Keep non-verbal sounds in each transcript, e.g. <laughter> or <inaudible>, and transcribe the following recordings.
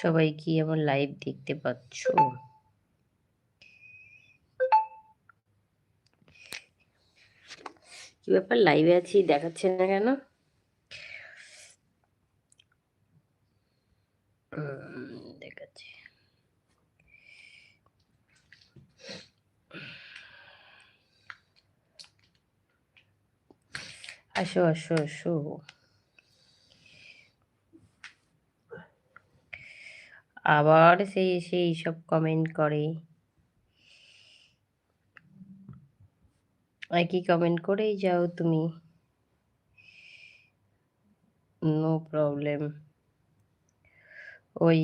সবাই কি আমার লাইভ দেখতে পাচ্ছ? কি ব্যাপার লাইভে আছি দেখাচ্ছে না কেন দেখাচ্ছে আসো আসো আসো আবার সেই সেই সব কমেন্ট করে। একই কমেন্ট করেই যাও তুমি। নো প্রবলেম ওই,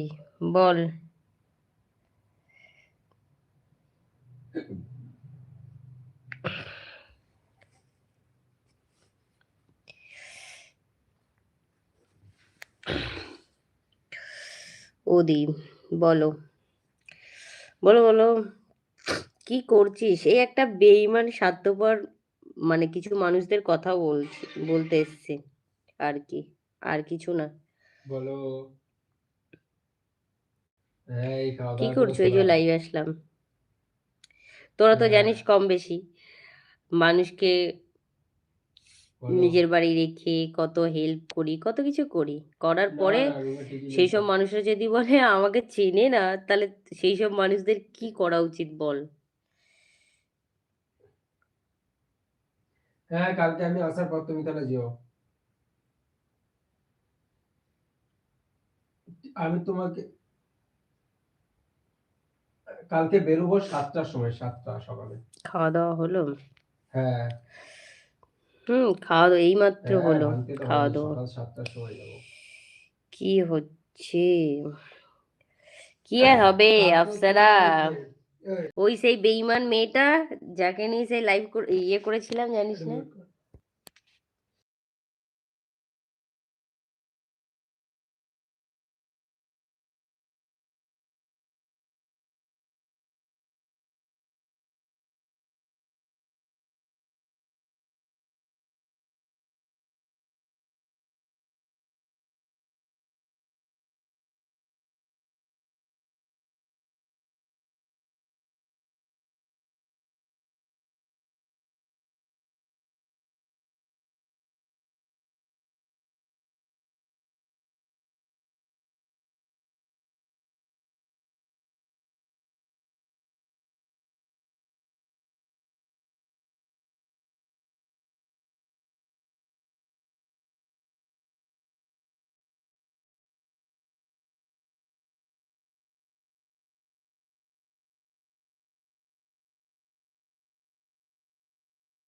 বল। ওদি বলো বলো বলো কি করছিস এই একটা বেইমান স্বার্থপর মানে কিছু মানুষদের কথা বলছি বলতে এসছে আর কি আর কিছু না বলো এই খাওয়া কি করছ এই যে। লাইভ আসলাম তোরা তো হ্যাঁ। জানিস কম বেশি মানুষকে। নিজের বাড়ি রেখে কত হেল্প করি কত কিছু করি। করার পরে সেই সব। মানুষরা যদি বলে আমাকে চেনে না তাহলে সেই সব মানুষদের কি করা উচিত বল? হ্যাঁ কালকে আমি আসার পর তুমি তাহলে যেও। আমি তোমাকে কালকে বেরোবো সাতটার সময় সাতটা সকালে। খাওয়া দাওয়া হলো? হ্যাঁ। হুম খাওয়া দাওয়া এইমাত্র হ্যাঁ, হলো খাওয়া দাওয়া কি হচ্ছে? কি আর হবে? আফসারা ওই সেই বেইমান মেয়েটা যাকে নিয়ে সেই লাইভ ইয়ে করেছিলাম জানিস না?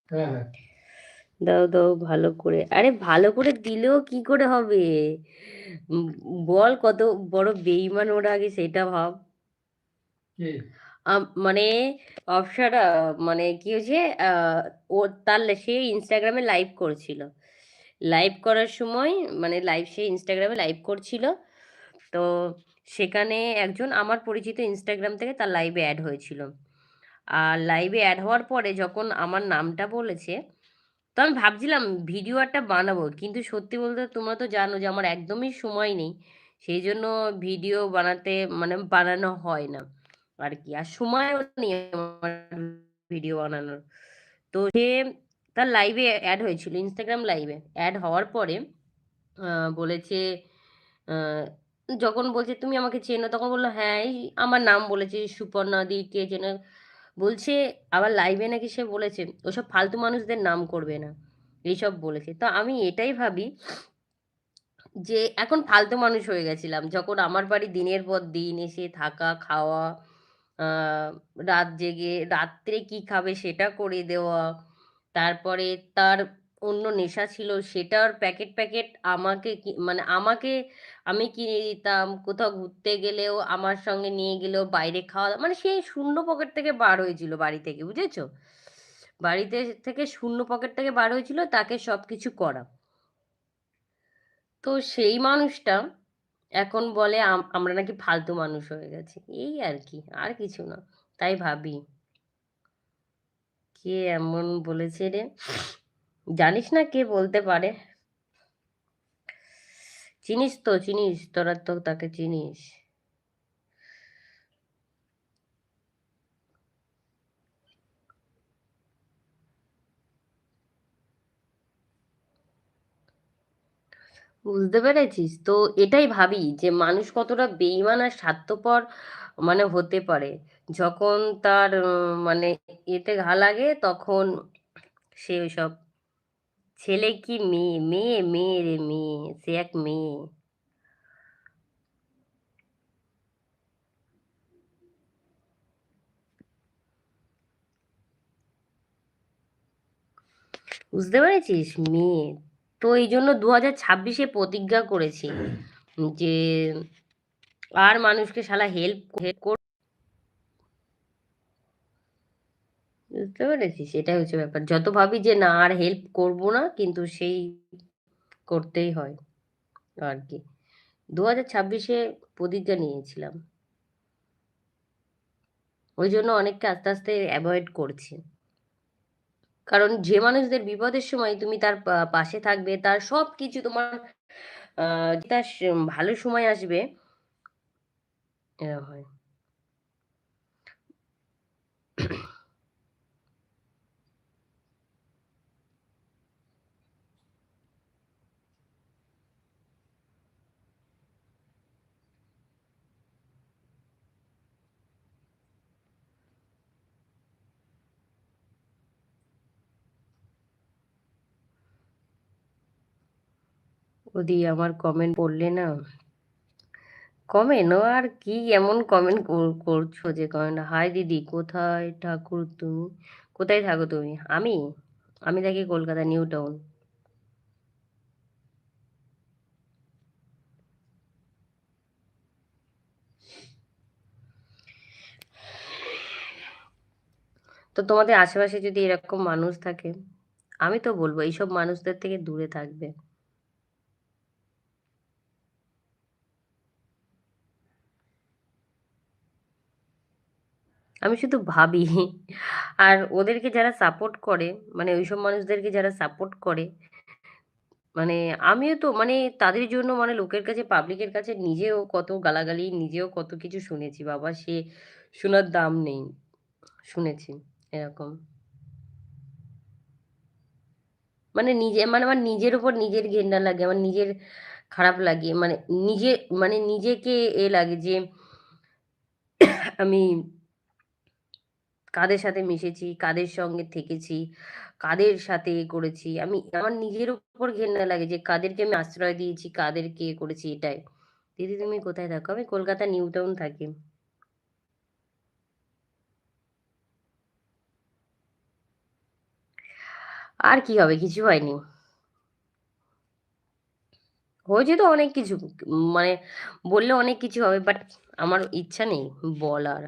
হ্যাঁ। দাও দাও ভালো করে। আরে ভালো করে দিলেও কি করে হবে? বল কত বড় বেইমান ওরা আগে সেটা ভাব। মানে অপসারা মানে কি হয়েছে ও তার সে ইনস্টাগ্রামে লাইভ করছিল। লাইভ করার সময় মানে লাইভ সে ইনস্টাগ্রামে লাইভ করছিল। তো সেখানে একজন আমার পরিচিত ইনস্টাগ্রাম থেকে তার লাইভে অ্যাড হয়েছিল। আর লাইভে অ্যাড হওয়ার পরে যখন আমার নামটা বলেছে তো আমি ভাবছিলাম ভিডিও একটা বানাবো। কিন্তু সত্যি বলতে তোমরা তো জানো যে আমার একদমই সময় নেই। সেই জন্য ভিডিও বানাতে মানে বানানো হয় না আর কি আর সময়ও নেই আমার ভিডিও বানানোর। তো সে তার লাইভে অ্যাড হয়েছিল ইনস্টাগ্রাম লাইভে অ্যাড হওয়ার পরে বলেছে যখন বলছে, তুমি আমাকে চেনো? তখন বলল হ্যাঁ আমার নাম বলেছে, সুপর্ণা দি, কে চেনে? বলছে, আবার লাইভে নাকি সে বলেছে, ওসব ফালতু মানুষদের নাম করবে না। এইসব বলেছে। তো আমি এটাই ভাবি যে, এখন ফালতু মানুষ হয়ে গেছিলাম। যখন আমার বাড়ি দিনের পর দিন এসে থাকা, খাওয়া রাত জেগে, রাত্রে কি খাবে সেটা করে দেওয়া, তারপরে তার অন্য নেশা ছিল সেটার প্যাকেট প্যাকেট আমাকে মানে আমাকে আমি কিনে দিতাম। কোথাও ঘুরতে গেলেও আমার সঙ্গে নিয়ে গেলেও বাইরে খাওয়া মানে সেই শূন্য পকেট থেকে বার হয়েছিল বাড়ি থেকে, বুঝেছ? বাড়িতে থেকে শূন্য পকেট থেকে বার হয়েছিল, তাকে সব কিছু করা। তো সেই মানুষটা এখন বলে আমরা নাকি ফালতু মানুষ হয়ে গেছি। এই আর কি, আর কিছু না, তাই ভাবি। কে এমন বলেছে রে? জানিস না কে বলতে পারে? চিনিস তো, চিনিস। তোরা তো তাকে চিনিস। বুঝতে পেরেছিস? তো এটাই ভাবি যে মানুষ কতটা বেইমান আর স্বার্থপর মানে হতে পারে। যখন তার মানে এতে ঘা লাগে তখন সে ওইসব ছেলে কি মেয়ে, মেয়ে, মেয়ে রে মেয়ে। সে এক মেয়ে। বুঝতে পেরেছিস? মেয়ে। তো এই জন্য দু হাজার ছাব্বিশে প্রতিজ্ঞা করেছি যে আর মানুষকে শালা হেল্প হেল্প বুঝতে পেরেছিস? এটাই হচ্ছে ব্যাপার। যত ভাবি যে না আর হেল্প করব না কিন্তু সেই করতেই হয় আরকি। ২০২৬ এ প্রতিজ্ঞা নিয়েছিলাম। ওই জন্য অনেককে আস্তে, আস্তে অ্যাভয়েড করছি। কারণ যে মানুষদের বিপদের সময় তুমি তার পাশে থাকবে, তার সব কিছু তোমার তার ভালো সময় আসবে এরম হয়। ওদি আমার কমেন্ট পড়লে না কমেন্ট ও আর কি এমন কমেন্ট কর করছ যে কমেন্ট হাই দিদি কোথায় ঠাকুর তুমি? কোথায় থাকো তুমি? আমি? আমি থাকি কলকাতা নিউ টাউন। তো তোমাদের আশেপাশে যদি এরকম মানুষ থাকে, আমি তো বলব এইসব মানুষদের থেকে দূরে থাকবে। আমি শুধু ভাবি আর ওদেরকে যারা সাপোর্ট করে মানে ওইসব মানুষদেরকে যারা সাপোর্ট করে মানে আমিও তো মানে তাদের জন্য মানে লোকের কাছে পাবলিকের কাছে নিজেও কত গালাগালি, নিজেও কত কিছু শুনেছি। বাবা সে শোনার দাম নেই। শুনেছি এরকম। মানে নিজে মানে আমার নিজের উপর নিজের ঘেন্না লাগে। আমার নিজের খারাপ লাগে। মানে নিজে মানে নিজেকে এ লাগে যে আমি কাদের সাথে মিশেছি, কাদের সঙ্গে থেকেছি, কাদের সাথে করেছি। আমি আমার নিজের উপর ঘেন্না লাগে যে কাদেরকে আমি আশ্রয় দিয়েছি, কাদেরকে করেছি এটাই। দিদি তুমি কোথায় থাকো? আমি কলকাতা নিউ টাউন থাকি। আর কি হবে? কিছু হয়নি। হয়েছে তো অনেক কিছু। মানে বললে অনেক কিছু হবে বাট আমার ইচ্ছা নেই বলার।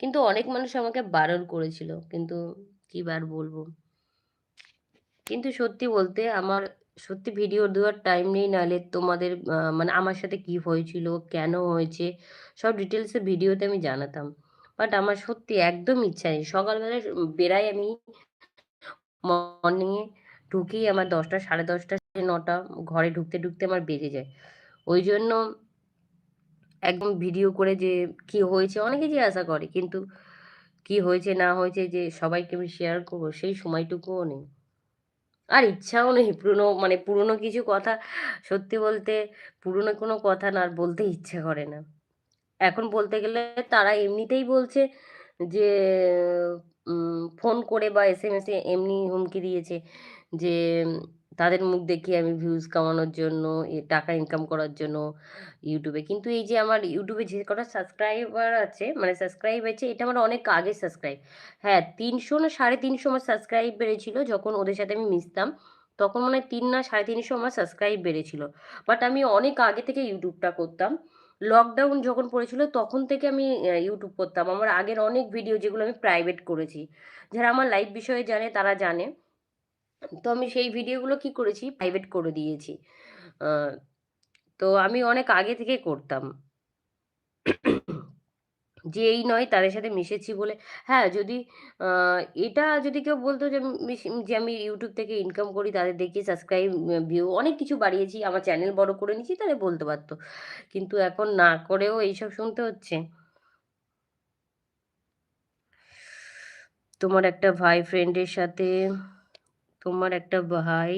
কিন্তু অনেক মানুষ আমাকে বারণ করেছিল। কিন্তু কি বার বলব? কিন্তু সত্যি বলতে আমার সত্যি ভিডিও দেওয়ার টাইম নেই নাহলে তোমাদের মানে আমার সাথে কি হয়েছিল, কেন হয়েছে সব ডিটেলসে ভিডিওতে আমি জানাতাম। বাট আমার সত্যি একদম ইচ্ছা নেই। সকালবেলায় বেড়াই আমি মর্নিং এ ঢুকি আমার ১০টা ১০:৩০ ৯টা ঘরে ঢুকতে, ঢুকতে আমার বেজে যায়। ওইজন্য একদম ভিডিও করে যে কি হয়েছে অনেকে জিজ্ঞাসা করে। কিন্তু কি হয়েছে, না হয়েছে, যে সবাইকে আমি শেয়ার করব, সেই সময়টুকুও নেই। আর ইচ্ছাও নেই, পুরনো মানে পুরনো কিছু কথা সত্যি বলতে পুরনো কোনো কথা না আর বলতে ইচ্ছে করে না। এখন বলতে গেলে তারা এমনিতেই বলছে যে ফোন করে বা এসএমএস এ এমনি হুমকি দিয়েছে যে তাদের মুখ দেখিয়ে আমি ভিউজ কামানোর জন্য, টাকা ইনকাম করার জন্য ইউটিউবে কিন্তু এই যে আমার ইউটিউবে যে কটা সাবস্ক্রাইবার আছে মানে সাবস্ক্রাইব আছে এটা আমার অনেক আগে সাবস্ক্রাইব। হ্যাঁ ৩০০ না ৩৫০ আমার সাবস্ক্রাইব বেড়েছিল যখন ওদের সাথে আমি মিশতাম। তখন মনে হয় ৩ না ৩৫০ আমার সাবস্ক্রাইব বেড়েছিল। বাট আমি অনেক আগে থেকে ইউটিউবটা করতাম। লকডাউন যখন পড়েছিল তখন থেকে আমি ইউটিউব করতাম। আমার আগের অনেক ভিডিও যেগুলো আমি প্রাইভেট করেছি। যারা আমার লাইভ বিষয়ে জানে তারা জানে। তো আমি সেই ভিডিওগুলো কি করেছি প্রাইভেট করে দিয়েছি। তো আমি অনেক আগে থেকে করতাম। যে এই নয় তাদের সাথে মিশেছি বলে হ্যাঁ, যদি এটা যদি কেউ বলতো যে যে আমি ইউটিউব থেকে ইনকাম করি, তাদের দেখিয়ে সাবস্ক্রাইব, ভিউ অনেক কিছু বাড়িয়েছি, আমার চ্যানেল বড় করে নিয়েছি, তাহলে বলতে পারতো কিন্তু এখন না করেও এইসব শুনতে হচ্ছে। তোমার একটা ভাই ফ্রেন্ডের সাথে তোমার একটা ভাই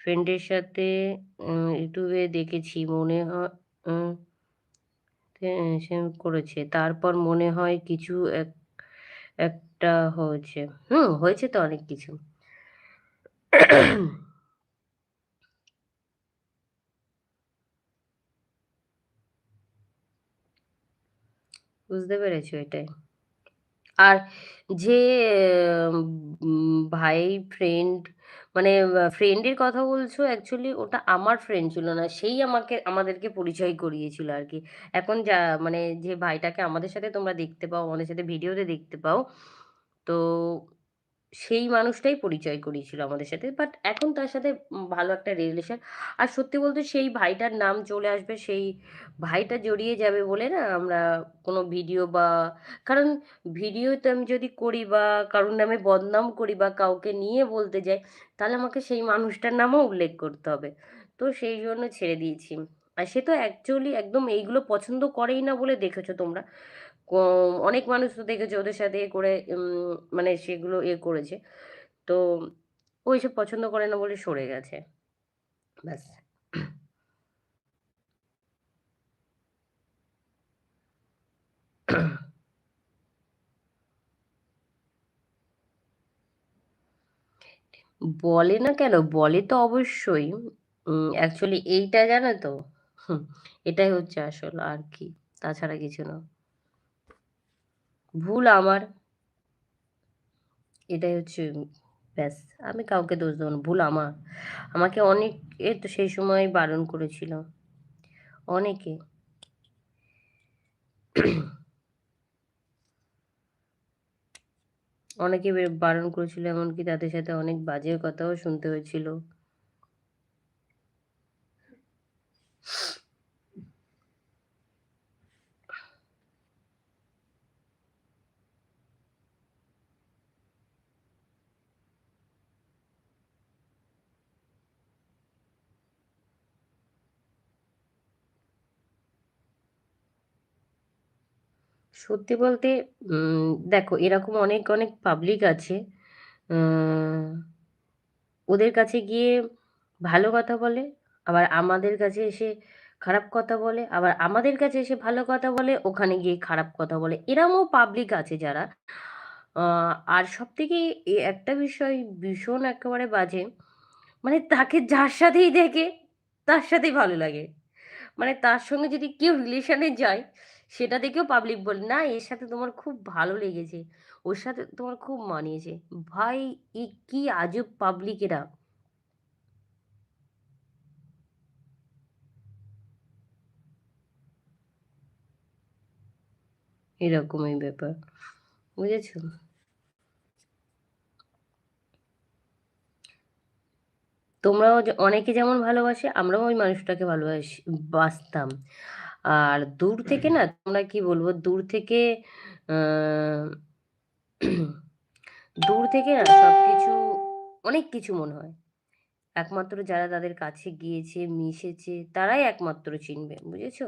ফ্রেন্ডের সাথে ইউটিউবে দেখেছি মনে হয় করেছে। তারপর মনে হয় কিছু এক একটা হয়েছে। হুম, হয়েছে তো অনেক কিছু। বুঝতে পেরেছ এটাই। আর যে ভাই ফ্রেন্ড মানে ফ্রেন্ডের কথা বলছো অ্যাকচুয়ালি ওটা আমার ফ্রেন্ড ছিল না। সেই আমাকে আমাদেরকে পরিচয় করিয়েছিল আর কি এখন যা মানে যে ভাইটাকে আমাদের সাথে তোমরা দেখতে পাও, আমাদের সাথে ভিডিওতে দেখতে পাও, তো সেই মানুষটাই পরিচয় করিয়েছিল আমাদের সাথে। বাট এখন তার সাথে ভালো একটা রিলেশন। আর সত্যি বলতে সেই ভাইটার নাম চলে আসবে, সেই ভাইটা জড়িয়ে যাবে বলে না আমরা কোনো ভিডিও বা কারণ ভিডিওতে আমি যদি করি বা কারোর নামে বদনাম করি বা কাউকে নিয়ে বলতে যাই, তাহলে আমাকে সেই মানুষটার নামও উল্লেখ করতে হবে। তো সেই জন্য ছেড়ে দিয়েছি। আর সে তো অ্যাকচুয়ালি একদম এইগুলো পছন্দ করেই না বলে দেখেছ তোমরা। অনেক মানুষ তো দেখেছে ওদের সাথে এ করে মানে সেগুলো ইয়ে করেছে। তো ও এসব পছন্দ করে না বলে সরে গেছে। ব্যাস। বলে না কেন? বলে তো অবশ্যই। অ্যাকচুয়ালি এইটা জানো তো? এটাই হচ্ছে আসল আর কি। তাছাড়া কিছু না। ভুল আমার। এটাই হচ্ছে, ব্যাস। আমি কাউকে দোষ দেব না। ভুল আমার। আমাকে অনেকে তো সেই সময় বারণ করেছিল। অনেকে। অনেকে বারণ করেছিল, এমনকি তাদের সাথে অনেক বাজে কথাও শুনতে হয়েছিল। সত্যি বলতে দেখো এরকম অনেক, অনেক পাবলিক আছে। ওদের কাছে গিয়ে ভালো কথা বলে, আবার আমাদের কাছে এসে খারাপ কথা বলে, আবার আমাদের কাছে এসে ভালো কথা বলে, ওখানে গিয়ে খারাপ কথা বলে। এরমও পাবলিক আছে যারা। আর সবথেকে এ একটা বিষয় ভীষণ একেবারে বাজে, মানে তাকে যার সাথেই দেখে তার সাথেই ভালো লাগে। মানে তার সঙ্গে যদি কেউ রিলেশন যায়, সেটা দেখেও পাবলিক বলে, "না এর সাথে তোমার খুব ভালো লেগেছে। ওর সাথে তোমার খুব মানিয়েছে।" ভাই এ কি আজব পাবলিক এরা! এরকমই ব্যাপার। বুঝেছ? তোমরাও অনেকে যেমন ভালোবাসে, আমরাও ওই মানুষটাকে ভালোবাসি বাসতাম। আর দূর থেকে না তোমরা কি বলব, দূর থেকে <clears throat> দূর থেকে না সবকিছু অনেক কিছু মনে হয়। একমাত্র যারা তাদের কাছে গিয়েছে, মিশেছে তারাই একমাত্র চিনবে। বুঝেছ?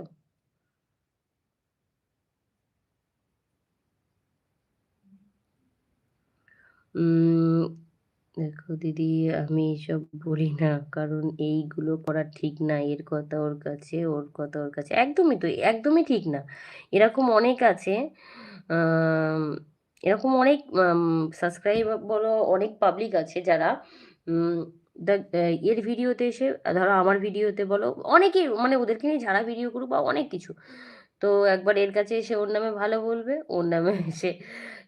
উম দেখো দিদি আমি এসব বলি না। কারণ এইগুলো করা ঠিক না। এর কথা ওর কাছে, ওর কথা ওর কাছে। একদমই তো, একদমই ঠিক না। এরকম অনেক আছে। এরকম অনেক সাবস্ক্রাইব বলো, অনেক পাবলিক আছে যারা এর ভিডিওতে এসে ধরো আমার ভিডিওতে বলো, অনেকেই মানে ওদেরকে নিয়ে যারা ভিডিও করুক বা অনেক কিছু। তো একবার এর কাছে এসে ওর নামে ভালো বলবে, ওর নামে এসে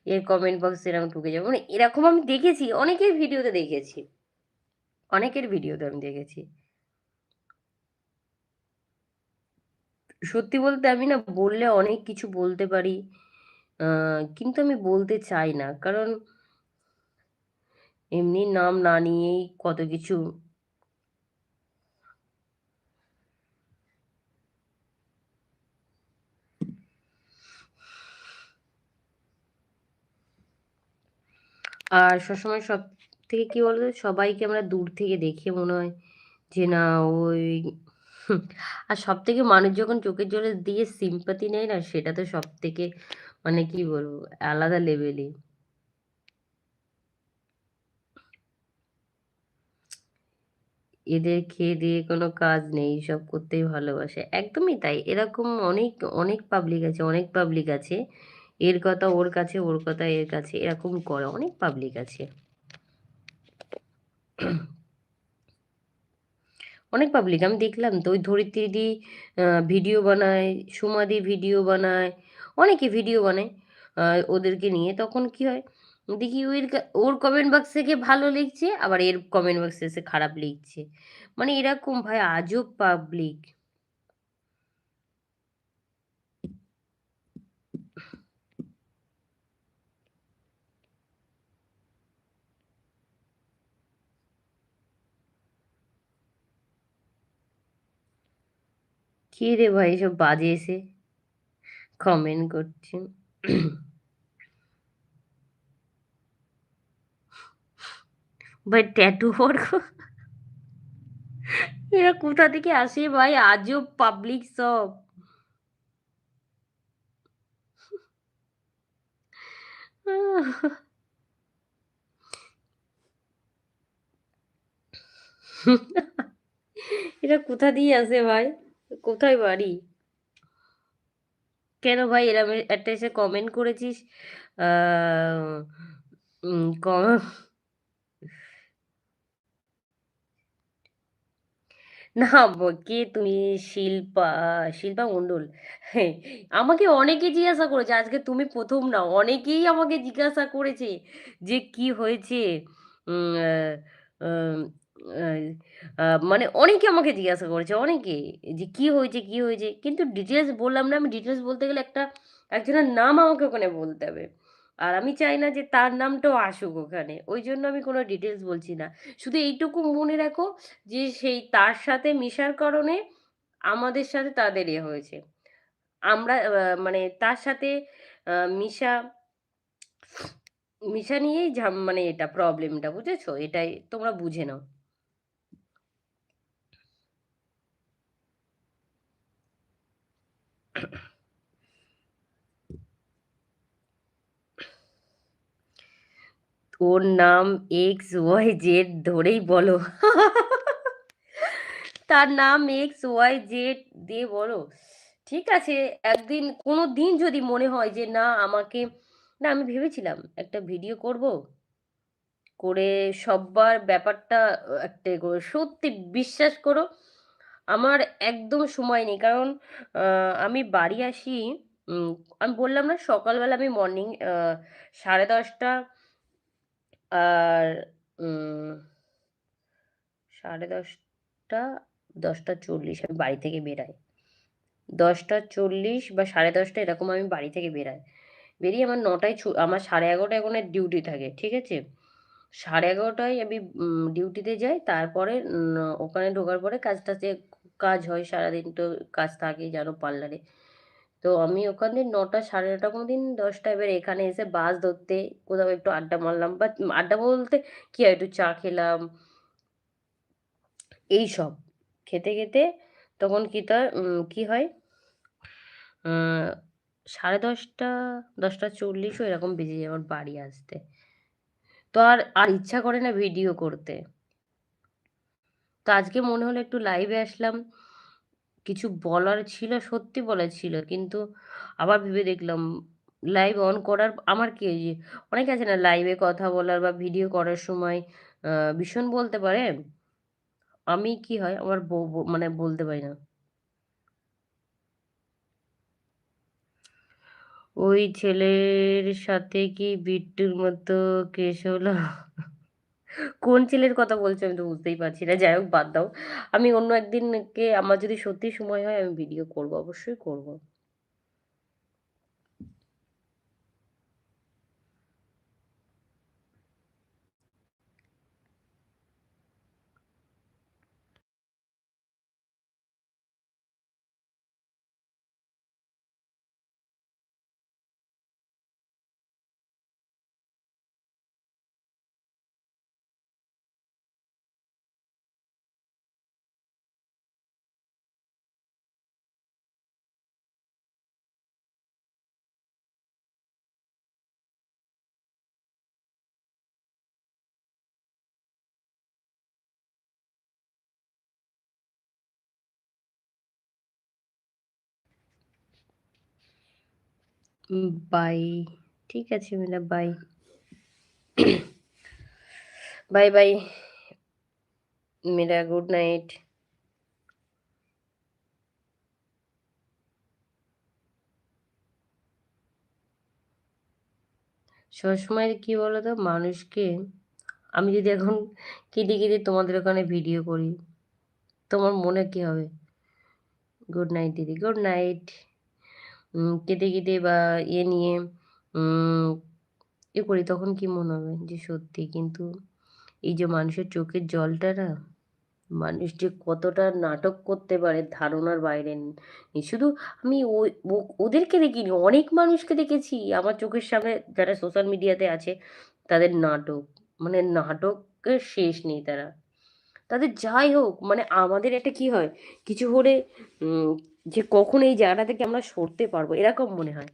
এর কমেন্ট বক্সে এরকম ঢুকে যাবে। মানে এরকম আমি দেখেছি, অনেকের ভিডিওতে দেখেছি। অনেকের ভিডিওতে আমি দেখেছি। সত্যি বলতে আমি না বললে অনেক কিছু বলতে পারি। কিন্তু আমি বলতে চাই না। কারণ এমনি নাম না নিয়েই কত কিছু আর সবসময় সব থেকে কি বলতো? সবাইকে আমরা দূর থেকে দেখে মনে হয় যে না, ওই <laughs> আর সব থেকে মানুষ যখন চোখের জলে দিয়ে সিম্পাতি নেয় না, সেটা তো সব থেকে মানে কি বলব? আলাদা লেভেলই এদের খেয়ে দিয়ে কোনো কাজ নেই, সব করতেই ভালোবাসে। একদমই তাই। এরকম অনেক অনেক পাবলিক আছে, অনেক পাবলিক আছে এর কথা ওর কাছে, ওর কথা এর কাছে, এরকম করে অনেক পাবলিক আছে। অনেক পাবলিক আমি দেখলাম তো ওই ধরিত্রীদি ভিডিও বানায় সুমাদি ভিডিও বানায়, অনেকে ভিডিও বানায় ওদেরকে নিয়ে। তখন কি হয়, দেখি ওর ওর কমেন্ট বক্স থেকে ভালো লিখছে, আবার এর কমেন্ট বক্সে এসে খারাপ লিখছে। মানে এরকম ভাই, আজব পাবলিক কি রে ভাই সব বাজে কমেন্ট করছে। ভাই ট্যাটু এরা কোথা থেকে আসে ভাই? আজব পাবলিক সব। এরা কোথা দিয়ে আসে ভাই? কোথায় বাড়ি? কেন ভাই এরম একটা এসে কমেন্ট করেছিস? না কে তুমি? শিল্পা শিল্পা মণ্ডল। হ্যাঁ, আমাকে অনেকে জিজ্ঞাসা করেছে আজকে তুমি প্রথম না অনেকেই আমাকে জিজ্ঞাসা করেছে যে কি হয়েছে? মানে অনেকে আমাকে জিজ্ঞাসা করেছে, অনেকে, যে কি হয়েছে কি হয়েছে? কিন্তু ডিটেলস বললাম না, আমি ডিটেলস বলতে গেলে একটা, একজনের নাম আমাকে ওখানে বলতে হবে। আর আমি চাই না যে তার নামটাও আসুক ওখানে, ওই জন্য আমি কোনো ডিটেলস বলছি না। শুধু এইটুকু মনে রাখো যে সেই তার সাথে মিশার কারণে আমাদের সাথে তাদের এ হয়েছে। আমরা মানে তার সাথে মিশা মিশা নিয়েই মানে এটা প্রবলেমটা বুঝেছ? এটাই তোমরা বুঝে নাও। ওর নাম এক্স ওয়াই জেড ধরেই বলো। তার নাম এক্স ওয়াই জেড দিয়ে বলো। ঠিক আছে, একদিন, কোনো দিন যদি মনে হয় যে না, আমাকে, না, আমি ভেবেছিলাম একটা ভিডিও করব, করে সব্বার ব্যাপারটা, একটা সত্যি বিশ্বাস করো আমার একদম সময় নেই। কারণ আমি বাড়ি আসি আমি বললাম না সকালবেলা আমি মর্নিং সাড়ে দশটা, আর সাড়ে দশটা দশটা চল্লিশ আমি বাড়ি থেকে বেরাই। দশটা চল্লিশ বা সাড়ে দশটা এরকম আমি বাড়ি থেকে বেরাই। বেরিয়ে আমার নটায় আমার সাড়ে এগারোটায় ওখানে ডিউটি থাকে, ঠিক আছে? সাড়ে এগারোটায় আমি ডিউটিতে যাই, তারপরে ওখানে ঢোকার পরে কাজটাতে কাজ হয়, সারাদিন তো কাজ থাকে জানো পার্লারে। তো আমি ওখানে নটা সাড়ে নটা কোনো দিন দশটা এবার এখানে এসে বাস ধরতে কোথাও একটু আড্ডা মারলাম। বা আড্ডা বলতে কি হয়? একটু চা খেলাম। এই সব। খেতে খেতে তখন কি তার কি হয়? সাড়ে দশটা দশটা চল্লিশও এরকম বেজে যায় আমার বাড়ি আসতে। তো আর আর ইচ্ছা করে না ভিডিও করতে। তো আজকে মনে হলো একটু লাইভে আসলাম। কিছু বলার ছিল, সত্যি বলার ছিল, কিন্তু আবার ভেবে দেখলাম লাইভ অন করার আমার কি যে, অনেকে আছে না লাইভে কথা বলার বা ভিডিও করার সময় ভীষণ বলতে পারে। আমি কি হয়, আমার মানে বলতে পারি না। ওই ছেলের সাথে কি বিট্টুর মতো কেস হলো? কোন ছেলের কথা বলছো আমি তো বুঝতেই পারছি না। যাই হোক, বাদ দাও। আমি অন্য একদিনকে, আমার যদি সত্যি সময় হয়, আমি ভিডিও করব, অবশ্যই করব। বাই ঠিক আছে, মিলা বাই বাই বাই মেরা গুড নাইট সবসময় কি বলতো? মানুষকে আমি যদি এখন কেটে কেটে তোমাদের ওখানে ভিডিও করি, তোমার মনে কি হবে? গুড নাইট দিদি গুড নাইট কেটে কেঁদে বা ইয়ে নিয়ে এ করি, তখন কি মনে হবে যে সত্যি? কিন্তু এই যে মানুষের চোখের জলটা না, মানুষ যে কতটা নাটক করতে পারে ধারণার বাইরে শুধু আমি ওদেরকে দেখিনি, অনেক মানুষকে দেখেছি। আমার চোখের সামনে যারা সোশ্যাল মিডিয়াতে আছে, তাদের নাটক মানে নাটকের শেষ নেই তারা। তাদের যাই হোক মানে আমাদের একটা কি হয়, কিছু হলে যে কখন এই জায়গাটা থেকে আমরা সরতে পারব, এরকম মনে হয়।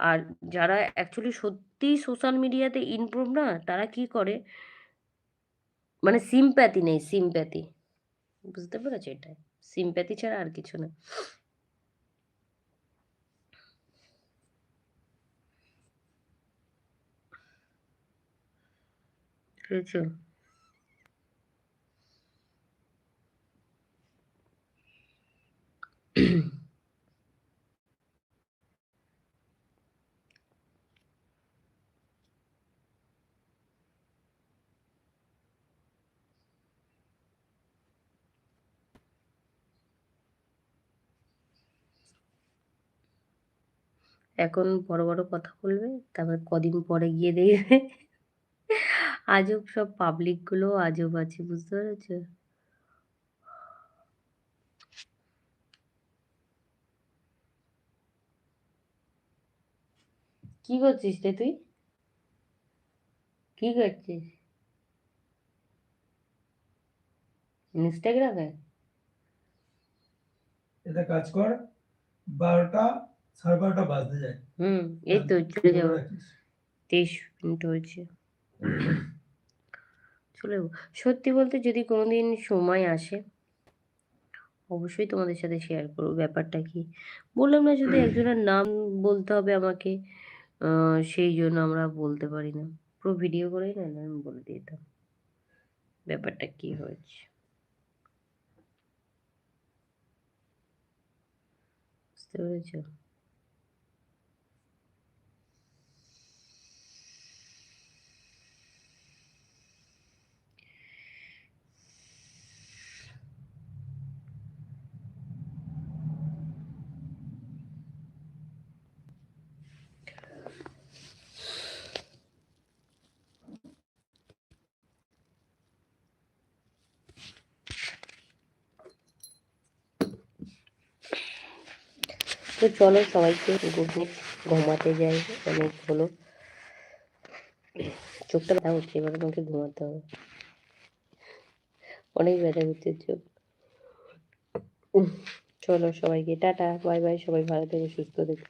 আর যারা অ্যাকচুয়ালি সত্যিই সোশ্যাল মিডিয়াতে ইমপ্রুভ না, তারা কি করে? মানে সিম্প্যাথি নেই সিম্প্যাথি বুঝতে পেরেছ এটাই? সিম্প্যাথি ছাড়া আর কিছু না। বুঝেছ? এখন বড় বড় কথা বলবে, তারপর কদিন পরে গিয়ে দেখবে। আজব সব পাবলিকগুলো আজব আছে, বুঝতে পেরেছ? কি করছিস রে তুই? কি করছিস? ইনস্টাগ্রামে এটা কাজ কর, বারোটা সাড়ে বারোটা বাজতে যায়। হুম এই তো চলে যাব তেইশ মিনিট হয়েছে। চলে সত্যি বলতে যদি কোনোদিন সময় আসে অবশ্যই তোমাদের সাথে শেয়ার করব। ব্যাপারটা কি? বললাম না যদি একজনের নাম বলতে হবে আমাকে সেই জন্য আমরা বলতে পারি না। পুরো ভিডিও করেই না আমি বলে দিতাম। ব্যাপারটা কি হয়েছে? বুঝতে পেরেছ? তো চলো সবাইকে গুড নাইট ঘুমাতে যাই, অনেক হলো। চোখটা ব্যথা হচ্ছে এবার তোমাকে ঘুমাতে হবে। অনেক ব্যথা হচ্ছে চোখ। চলো সবাইকে, টাটা, বাই বাই, সবাই ভালো থেকে, সুস্থ থেকো।